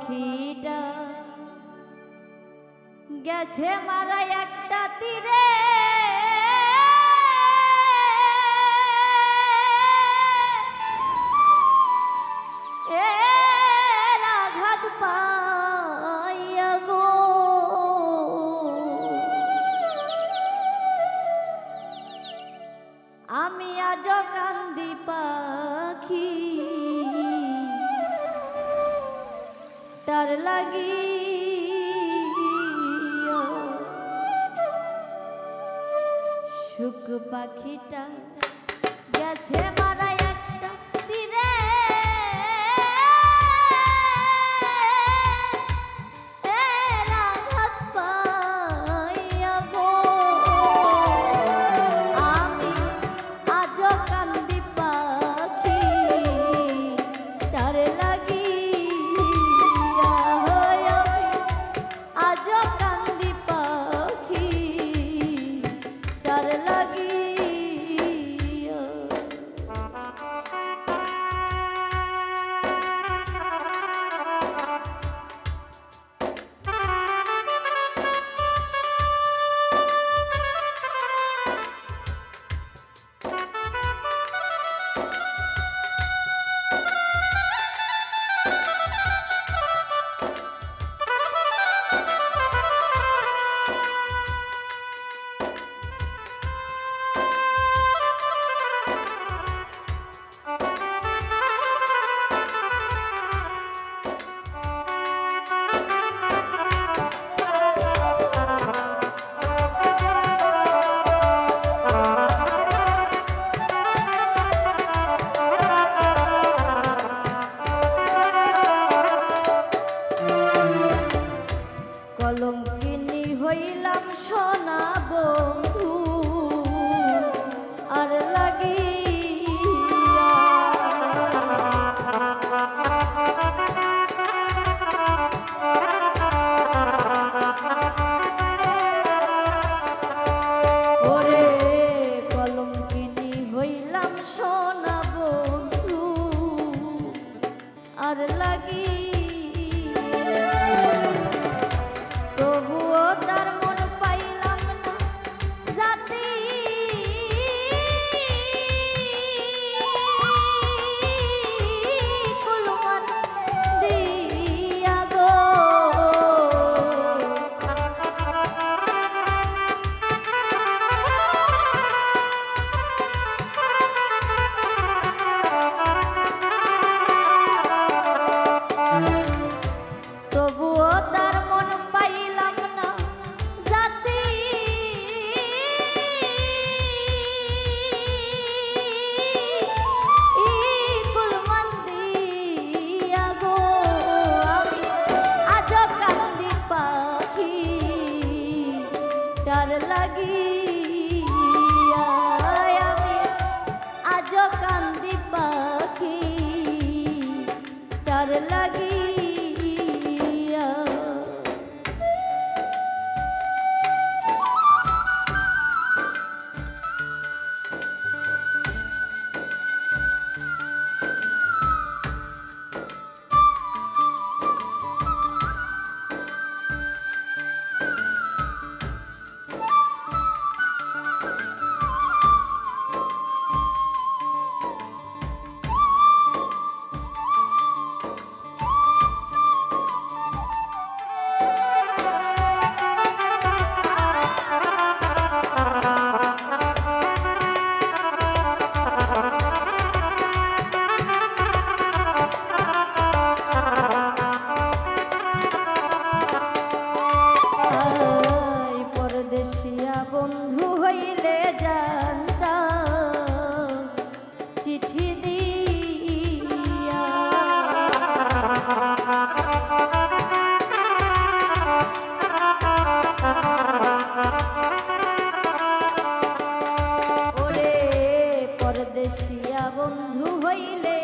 পাখিটা গেছে মারা একটা তীরে। আঘাত পাইয়া গো। আমি আজ কান্দি পাখি। তার লাগি সুখ পাখিটা গেছে মারা না বন্ধু হইলে জানতাম চিঠি দিয়া। ওরে পরদেশিয়া বন্ধু হইলে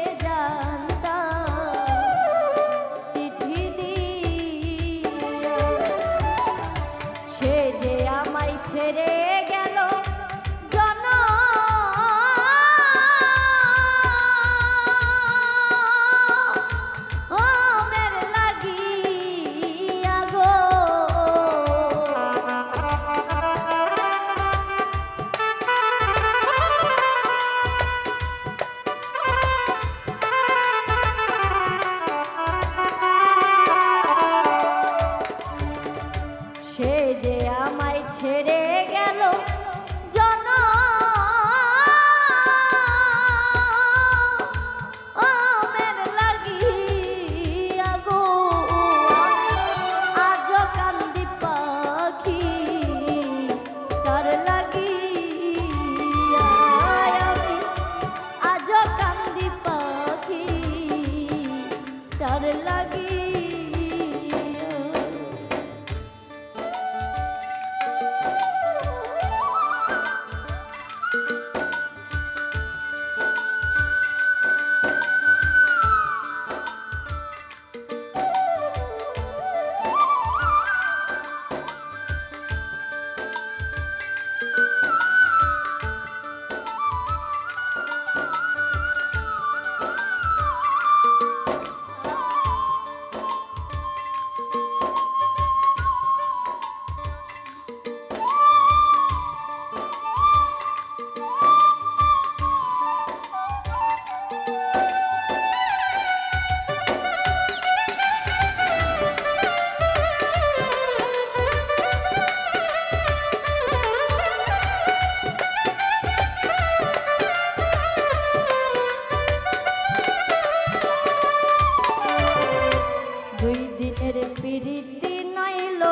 পিড়িতি নইল